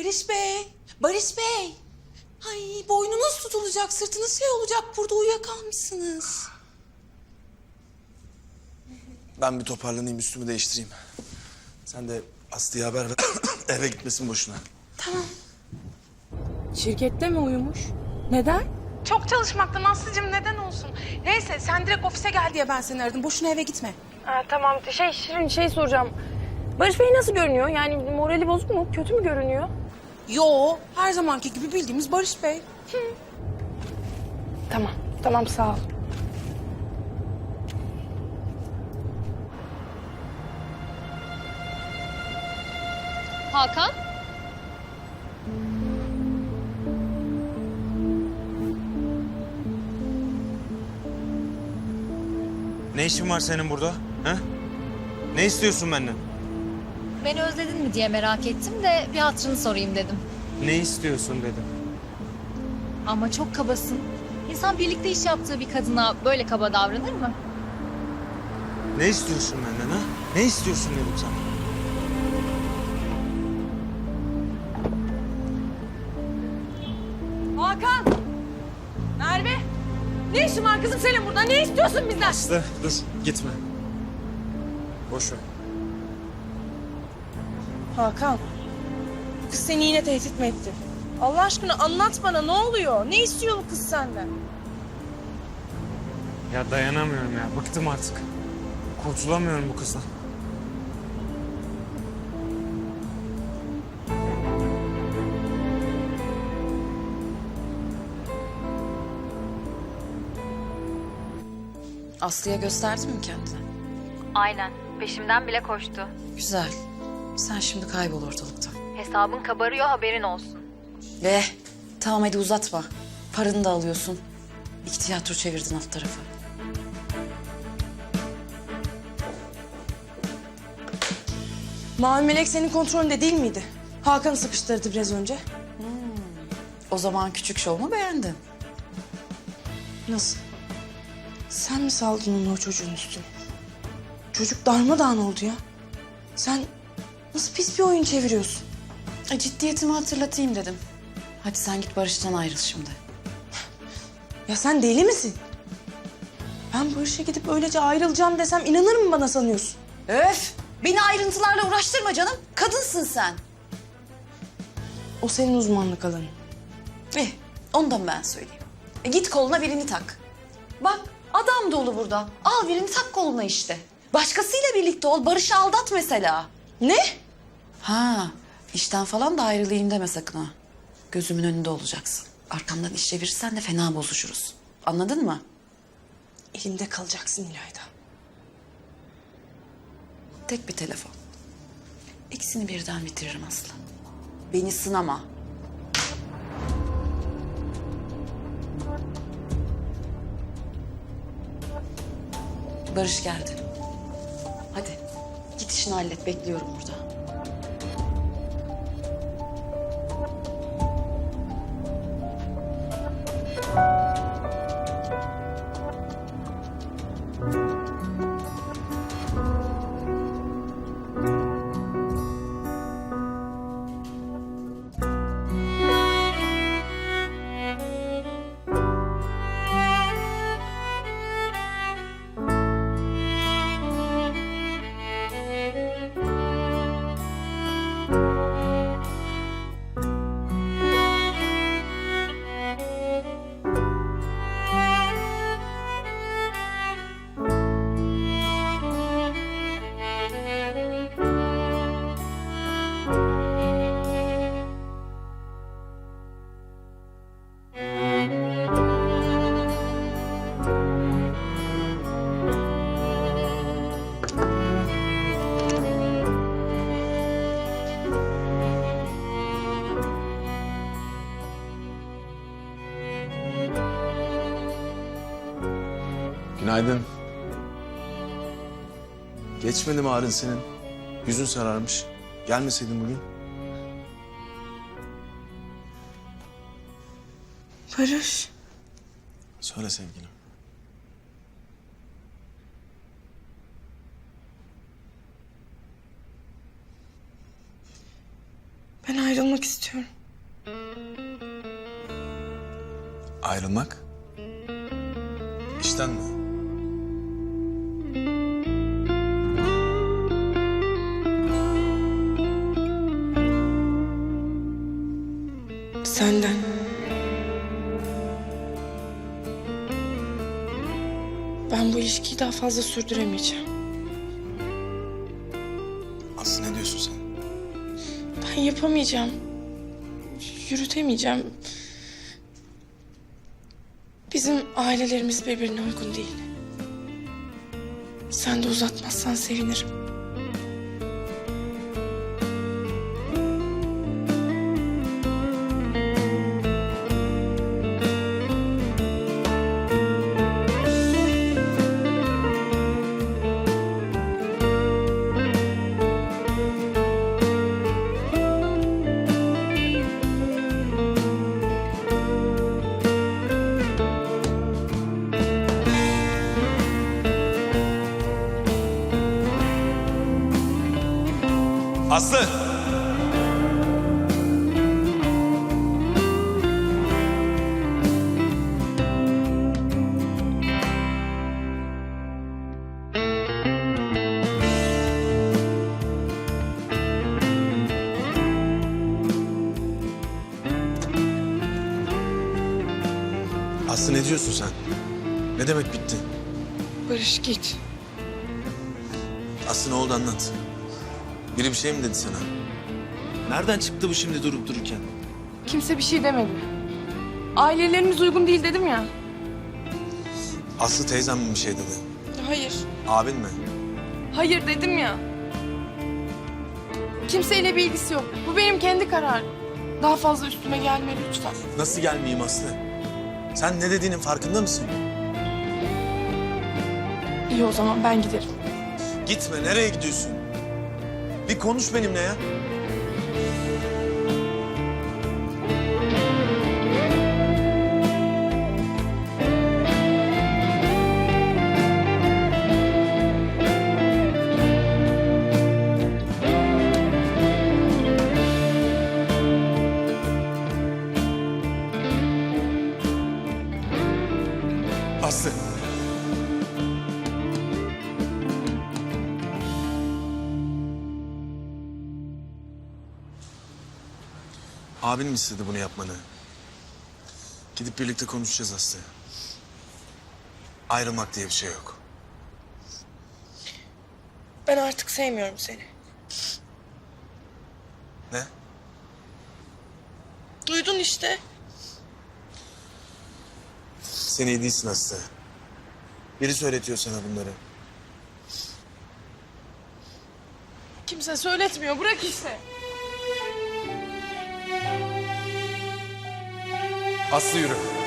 Barış Bey, Barış Bey. Ay boynunuz tutulacak, sırtınız şey olacak. Burada uyuyakalmışsınız. Ben bir toparlanayım, üstümü değiştireyim. Sen de Aslı'ya haber ver. Eve gitmesin boşuna. Tamam. Şirkette mi uyumuş? Neden? Çok çalışmaktan Aslı'cığım neden olsun? Neyse sen direkt ofise gel diye ben seni aradım. Boşuna eve gitme. Ha, tamam şey Şirin şey soracağım. Barış Bey nasıl görünüyor? Yani morali bozuk mu? Kötü mü görünüyor? Yo, her zamanki gibi bildiğimiz Barış Bey. Tamam. Tamam sağ ol. Hakan? Ne işin var senin burada? Ha? Ne istiyorsun benden? Beni özledin mi diye merak ettim de bir hatırını sorayım dedim. Ne istiyorsun dedim. Ama çok kabasın. İnsan birlikte iş yaptığı bir kadına böyle kaba davranır mı? Ne istiyorsun benden ha? Ne istiyorsun dedim sana. Hakan! Merve! Ne işin var kızım senin burada? Ne istiyorsun bizden? Aslı dur gitme. Boş ver. Hakan. Kız seni yine tehdit mi etti? Allah aşkına anlat bana ne oluyor? Ne istiyor bu kız senden? Ya dayanamıyorum ya. Bıktım artık. Kurtulamıyorum bu kızdan. Aslı'ya gösterdin mi kendini? Aynen. Peşimden bile koştu. Güzel. Sen şimdi kaybol ortalıktan. Hesabın kabarıyor haberin olsun. Ve tamam hadi uzatma. Paranı da alıyorsun. İki tiyatro çevirdin alt tarafı. Mavi Melek senin kontrolünde değil miydi? Hakan'ı sıkıştırdı biraz önce. O zaman küçük şovumu beğendin. Nasıl? Sen mi saldın onu o çocuğun üstüne? Çocuk darmadağın oldu ya. Sen nasıl pis bir oyun çeviriyorsun? E, ciddiyetimi hatırlatayım dedim. Hadi sen git Barış'tan ayrıl şimdi. Ya sen deli misin? Ben Barış'a gidip öylece ayrılacağım desem inanır mı bana sanıyorsun? Öf! Beni ayrıntılarla uğraştırma canım. Kadınsın sen. O senin uzmanlık alanın. Eh, ondan ben söyleyeyim. E, git koluna birini tak. Bak adam dolu burada. Al birini tak koluna işte. Başkasıyla birlikte ol. Barış'ı aldat mesela. Ne? Ha, işten falan da ayrılayım deme sakın ha. Gözümün önünde olacaksın. Arkamdan iş çevirirsen de fena bozuşuruz. Anladın mı? Elimde kalacaksın İlayda. Tek bir telefon. İkisini birden bitiririm Aslı. Beni sınama. Barış geldi. Git hallet bekliyorum burada. Günaydın. Geçmedi mi ağrın senin? Yüzün sararmış. Gelmeseydin bugün. Barış. Söyle sevgilim. Ben ayrılmak istiyorum. Ayrılmak? İşten mi? Senden. Ben bu ilişkiyi daha fazla sürdüremeyeceğim. Aslı ne diyorsun sen? Ben yapamayacağım. Yürütemeyeceğim. Bizim ailelerimiz birbirine uygun değil. Sen de uzatmazsan sevinirim. Aslı! Aslı ne diyorsun sen? Ne demek bitti? Barış git. Aslı ne oldu anlat. Biri bir şey mi dedi sana? Nereden çıktı bu şimdi durup dururken? Kimse bir şey demedi. Ailelerimiz uygun değil dedim ya. Aslı teyzem mi bir şey dedi? Hayır. Abin mi? Hayır dedim ya. Kimseyle bir ilgisi yok. Bu benim kendi kararım. Daha fazla üstüme gelme lütfen. Nasıl gelmeyeyim Aslı? Sen ne dediğinin farkında mısın? İyi o zaman ben giderim. Gitme, nereye gidiyorsun? Bir konuş benimle ya. Abin mi istedi bunu yapmanı? Gidip birlikte konuşacağız Aslı. Ayrılmak diye bir şey yok. Ben artık sevmiyorum seni. Ne? Duydun işte. Sen iyi değilsin Aslı. Biri söyletiyor sana bunları. Kimse söyletmiyor. Bırak işte. Aslı yürü.